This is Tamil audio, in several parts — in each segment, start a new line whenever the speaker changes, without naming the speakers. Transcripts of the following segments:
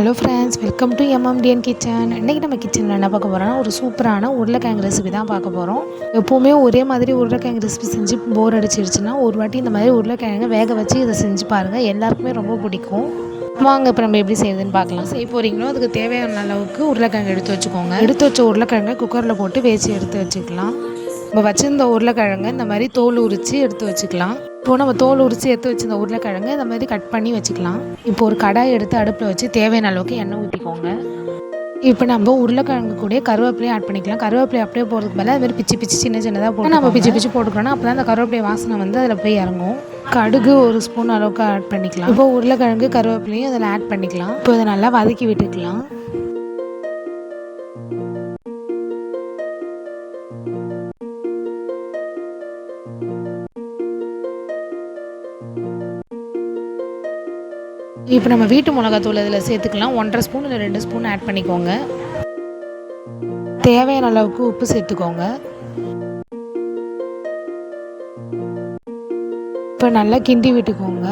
Hello friends welcome to MMTN kitchen இன்றைக்கி நம்ம கிச்சனில் என்ன பார்க்க போகிறோம்னா ஒரு சூப்பரான உருளைக்கிழங்கு ரெசிபி தான் பார்க்க போகிறோம் எப்போவுமே ஒரே மாதிரி உருளைக்கிழங்கு ரெசிபி செஞ்சு போர் அடிச்சிருச்சுன்னா ஒரு வாட்டி இந்த மாதிரி உருளைக்கிழங்கு வேக வச்சு இதை செஞ்சு பாருங்கள் எல்லாருக்குமே ரொம்ப பிடிக்கும். வாங்க இப்போ நம்ம எப்படி செய்யுதுன்னு பார்க்கலாம். செய்ய போகிறீங்களோ அதுக்கு தேவையான அளவுக்கு உருளைக்கிழங்கு எடுத்து வச்சுக்கோங்க. எடுத்து வச்ச உருளைக்கிழங்கை குக்கரில் போட்டு வேச்சு எடுத்து வச்சுக்கலாம். நம்ம வச்சிருந்த உருளைக்கிழங்கு இந்த மாதிரி தோல் உரித்து எடுத்து வச்சுக்கலாம். இப்போ நம்ம தோல் உரித்து எடுத்து வச்சிருந்த உருளைக்கிழங்கு இந்த மாதிரி கட் பண்ணி வச்சுக்கலாம். இப்போ ஒரு கடாய் எடுத்து அடுப்பில் வச்சு தேவையான அளவுக்கு எண்ணெய் ஊற்றிக்கோங்க இப்போ நம்ம உருளைக்கிழங்கு கூட கருவேப்பிலையும் ஆட் பண்ணிக்கலாம். கருவேப்பிலை அப்படியே போகிறதுக்கு மேலே அது மாதிரி பிச்சு பிச்சு சின்ன சின்னதாக போட்டு நம்ம பிச்சு பிச்சு போட்டுக்கணும் அப்போ தான் அந்த கருவேப்பிலை வாசனை வந்து அதில் போய் இறங்கும். கடுகு ஒரு ஸ்பூன் அளவுக்கு ஆட் பண்ணிக்கலாம். இப்போ உருளைக்கிழங்கு கருவேப்பிலையும் அதில் ஆட் பண்ணிக்கலாம். இப்போ இதை நல்லா வதக்கி விட்டுக்கலாம். இப்போ நம்ம வீட்டு மிளகாத்தூள் இதில் சேர்த்துக்கலாம். ஒன்றரை ஸ்பூன் இல்லை ரெண்டு ஸ்பூன் ஆட் பண்ணிக்கோங்க. தேவையான அளவுக்கு உப்பு சேர்த்துக்கோங்க. இப்போ நல்லா கிண்டி விட்டுக்கோங்க.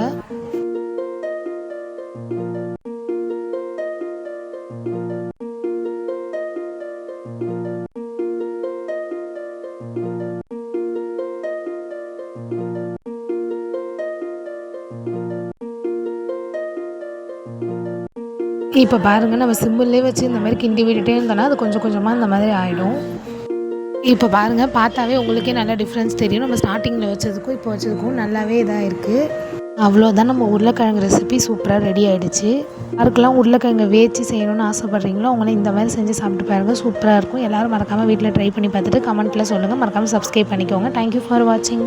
இப்போ பாருங்கள் நம்ம சிம்பிள்லேயே வச்சு இந்த மாதிரி கிண்டி விட்டுட்டே இருந்தோன்னா அது கொஞ்சம் கொஞ்சமாக இந்த மாதிரி ஆகிடும் இப்போ பாருங்கள் பார்த்தாவே உங்களுக்கே நல்லா டிஃப்ரென்ஸ் தெரியும். நம்ம ஸ்டார்டிங்கில் வச்சதுக்கும் இப்போ வச்சதுக்கும் நல்லாவே இதாக இருக்குது அவ்வளோதான் நம்ம உருளைக்கிழங்கு ரெசிபி சூப்பராக ரெடி ஆகிடுச்சு யாருக்கெல்லாம் உருளைக்கிழங்கு வேச்சு செய்யணும்னு ஆசைப்பட்றீங்களோ அவங்களே இந்த மாதிரி செஞ்சு சாப்பிட்டு பாருங்கள் சூப்பராக இருக்கும். எல்லோரும் மறக்காமல் வீட்டில் ட்ரை பண்ணி பார்த்துட்டு கமெண்ட்டில் சொல்லுங்கள் மறக்காமல் சப்ஸ்கிரைப் பண்ணிக்கோங்க. தேங்க்யூ ஃபார் வாட்சிங்